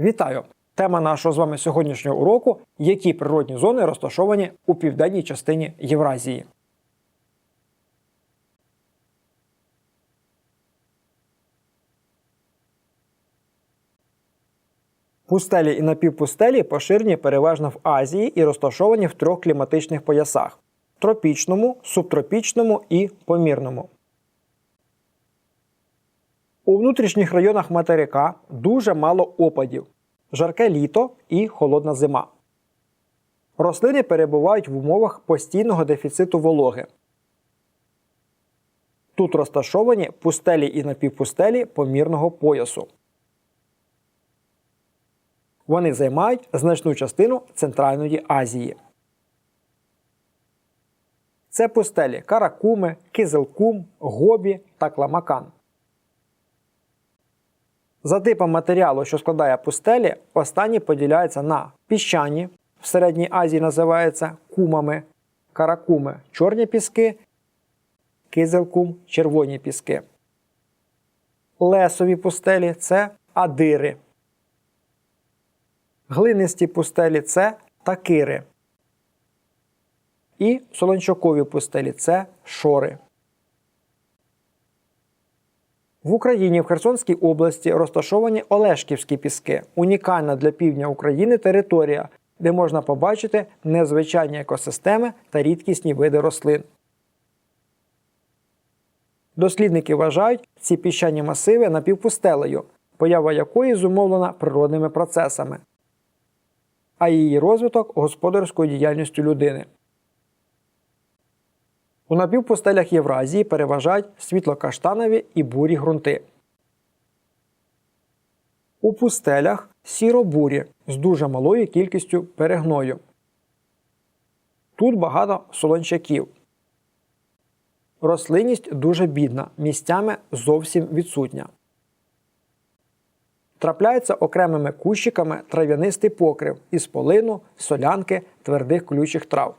Вітаю! Тема нашого з вами сьогоднішнього уроку які природні зони розташовані у південній частині Євразії. Пустелі і напівпустелі поширені переважно в Азії і розташовані в трьох кліматичних поясах тропічному, субтропічному і помірному. У внутрішніх районах материка дуже мало опадів, жарке літо і холодна зима. Рослини перебувають в умовах постійного дефіциту вологи. Тут розташовані пустелі і напівпустелі помірного поясу. Вони займають значну частину Центральної Азії. Це пустелі Каракуми, Кизилкум, Гобі та Кламакан. За типом матеріалу, що складає пустелі, останні поділяються на піщані, в Середній Азії називаються кумами, каракуми чорні піски, кизилкум червоні піски. Лесові пустелі це адири. Глинисті пустелі це такири. І солончакові пустелі це шори. В Україні в Херсонській області розташовані Олешківські піски, унікальна для півдня України територія, де можна побачити незвичайні екосистеми та рідкісні види рослин. Дослідники вважають ці піщані масиви напівпустелею, поява якої зумовлена природними процесами, а її розвиток господарською діяльністю людини. У напівпустелях Євразії переважають світлокаштанові і бурі ґрунти. У пустелях сіро-бурі з дуже малою кількістю перегною. Тут багато солончаків. Рослинність дуже бідна, місцями зовсім відсутня. Трапляються окремими кущиками трав'янистий покрив із полину, солянки, твердих колючих трав.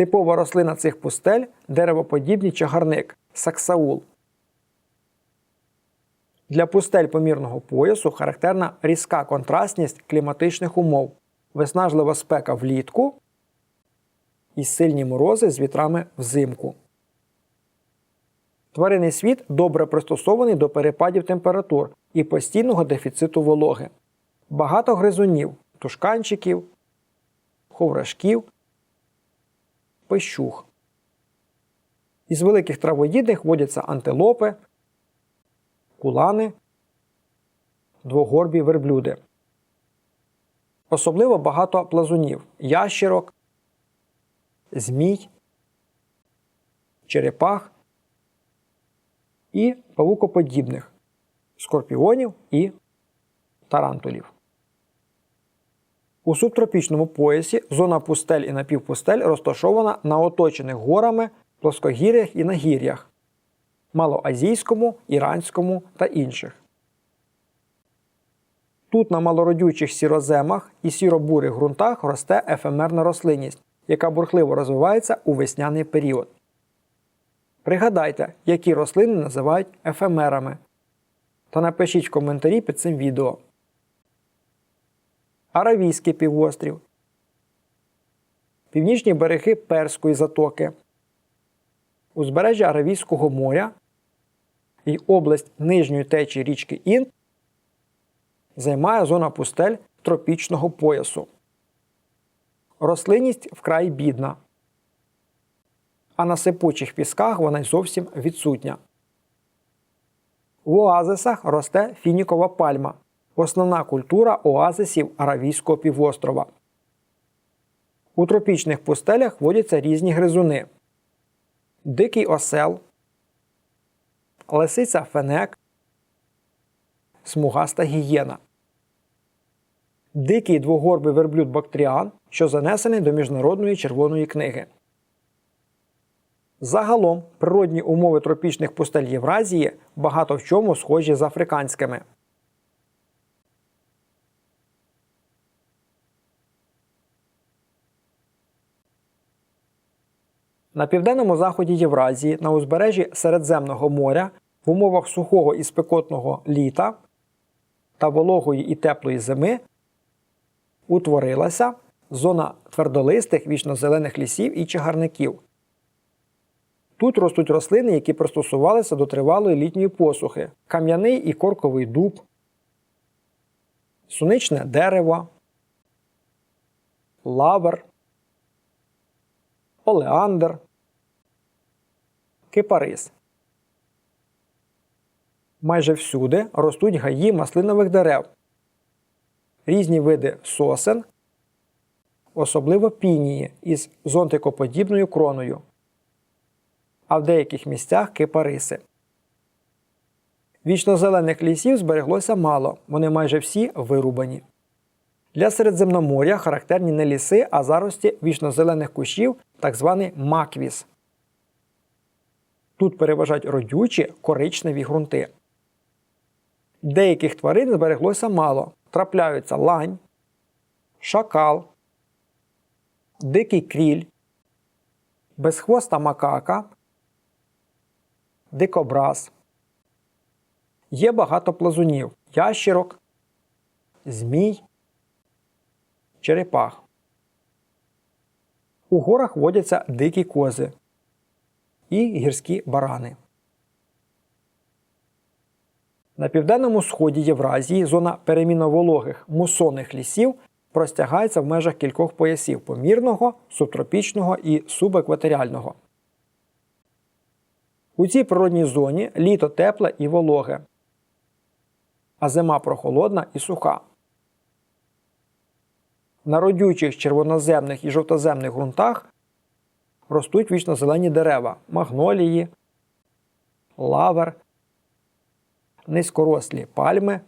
Типова рослина цих пустель деревоподібний чагарник саксаул. Для пустель помірного поясу характерна різка контрастність кліматичних умов, виснажлива спека влітку і сильні морози з вітрами взимку. Тваринний світ добре пристосований до перепадів температур і постійного дефіциту вологи. Багато гризунів, тушканчиків, ховрашків пищух. Із великих травоїдних водяться антилопи, кулани, двогорбі верблюди. Особливо багато плазунів, ящерок, змій, черепах і павукоподібних, скорпіонів і тарантулів. У субтропічному поясі зона пустель і напівпустель розташована на оточених горами, плоскогір'ях і нагір'ях малоазійському, іранському та інших. Тут на малородючих сіроземах і сіробурих ґрунтах росте ефемерна рослинність, яка бурхливо розвивається у весняний період. Пригадайте, які рослини називають ефемерами. Та напишіть в коментарі під цим відео. Аравійський півострів, північні береги Перської затоки, узбережжя Аравійського моря і область нижньої течії річки Інд займає зона пустель тропічного поясу. Рослинність вкрай бідна, а на сипучих пісках вона й зовсім відсутня. В оазисах росте фінікова пальма основна культура оазисів Аравійського півострова. У тропічних пустелях водяться різні гризуни, дикий осел, лисиця фенек, смугаста гієна, дикий двогорбий верблюд Бактріан, що занесений до Міжнародної червоної книги. Загалом природні умови тропічних пустель Євразії багато в чому схожі з африканськими. На південному заході Євразії на узбережжі Середземного моря в умовах сухого і спекотного літа та вологої і теплої зими утворилася зона твердолистих вічнозелених лісів і чагарників. Тут ростуть рослини, які пристосувалися до тривалої літньої посухи: кам'яний і корковий дуб, суничне дерево, лавр, олеандр, кипарис. Майже всюди ростуть гаї маслинових дерев, різні види сосен, особливо пінії із зонтикоподібною кроною, а в деяких місцях кипариси. Вічнозелених лісів збереглося мало, вони майже всі вирубані. Для Середземноморя характерні не ліси, а зарості вічнозелених кущів, так званий маквіс. Тут переважають родючі коричневі ґрунти. Деяких тварин збереглося мало. Трапляються лань, шакал, дикий кріль, безхвоста макака, дикобраз. Є багато плазунів, ящірок, змій, черепах. У горах водяться дикі кози і гірські барани. На південному сході Євразії зона переміновологих мусонних лісів простягається в межах кількох поясів помірного, субтропічного і субекваторіального. У цій природній зоні літо тепле і вологе, а зима прохолодна і суха. На родючих червоноземних і жовтоземних ґрунтах ростуть вічнозелені дерева магнолії, лавер, низькорослі пальми,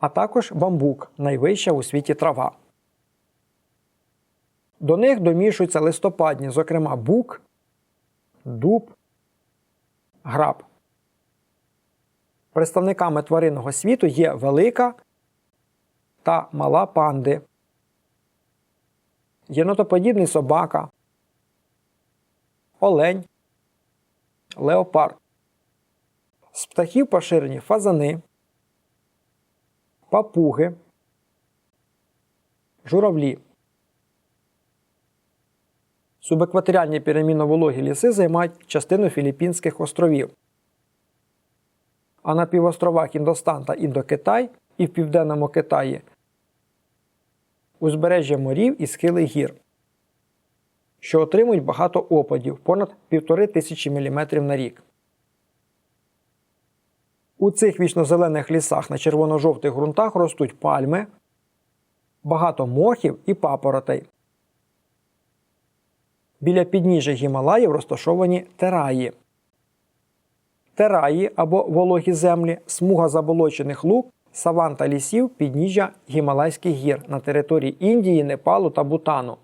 а також бамбук найвища у світі трава. До них домішуються листопадні, зокрема бук, дуб, граб. Представниками тваринного світу є велика та мала панди, єнотоподібний собака, олень, леопард. З птахів поширені фазани, папуги, журавлі. Субекваторіальні переміновологі ліси займають частину Філіппінських островів. А на півостровах Індостан та Індокитай і в Південному Китаї узбережжя морів і схили гір, що отримують багато опадів понад 1500 мм на рік. У цих вічнозелених лісах на червоно-жовтих ґрунтах ростуть пальми, багато мохів і папоротей. Біля підніжжя Гімалаїв розташовані тераї. Тераї або вологі землі смуга заболочених луг, саван та лісів підніжжя Гімалайських гір на території Індії, Непалу та Бутану.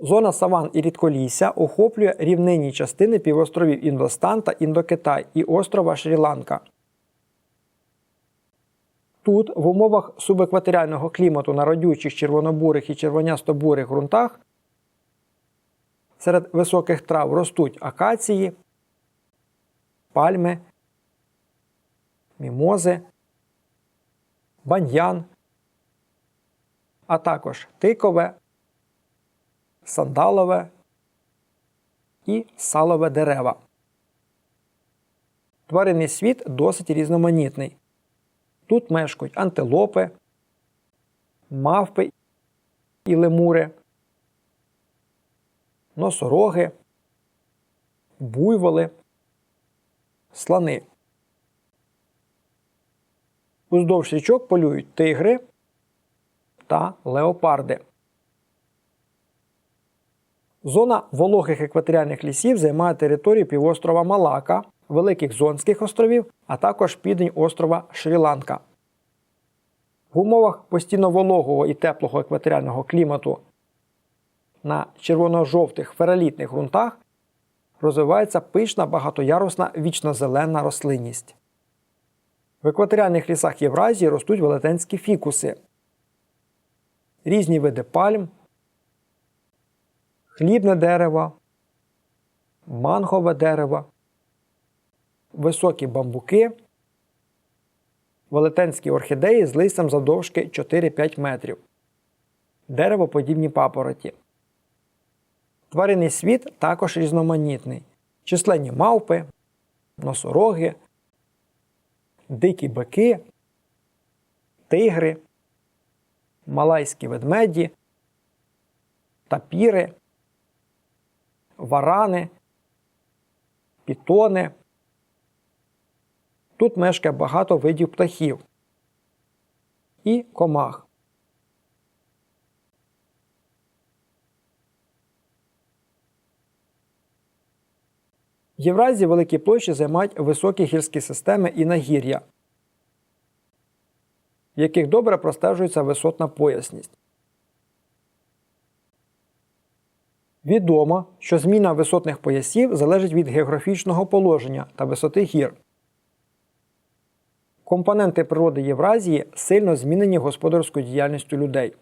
Зона саван і рідколісся охоплює рівнинні частини півостровів Індостан та Індокитай і острова Шрі-Ланка. Тут, в умовах субекваторіального клімату на родючих червонобурих і червонястобурих ґрунтах, серед високих трав ростуть акації, пальми, мімози, баньян, а також тикове сандалове і салове дерева. Тваринний світ досить різноманітний. Тут мешкають антилопи, мавпи і лемури, носороги, буйволи, слани. Уздовж річок полюють тигри та леопарди. Зона вологих екваторіальних лісів займає територію півострова Малака, Великих Зонських островів, а також південь острова Шрі-Ланка. В умовах постійно вологого і теплого екваторіального клімату на червоно-жовтих фералітних ґрунтах розвивається пишна багатоярусна вічнозелена рослинність. В екваторіальних лісах Євразії ростуть велетенські фікуси, різні види пальм, хлібне дерево, мангове дерево, високі бамбуки, велетенські орхідеї з листям завдовжки 4-5 метрів, деревоподібні папороті. Тваринний світ також різноманітний. Численні мавпи, носороги, дикі бики, тигри, малайські ведмеді, тапіри, варани, пітони. Тут мешкає багато видів птахів і комах. В Євразії великі площі займають високі гірські системи і нагір'я, в яких добре простежується висотна поясність. Відомо, що зміна висотних поясів залежить від географічного положення та висоти гір. Компоненти природи Євразії сильно змінені господарською діяльністю людей.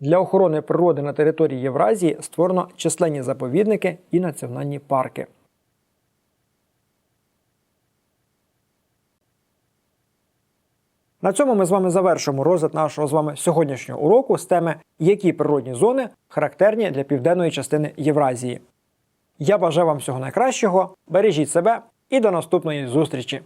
Для охорони природи на території Євразії створено численні заповідники і національні парки. На цьому ми з вами завершимо розгляд нашого з вами сьогоднішнього уроку з теми, які природні зони характерні для південної частини Євразії. Я бажаю вам всього найкращого, бережіть себе і до наступної зустрічі!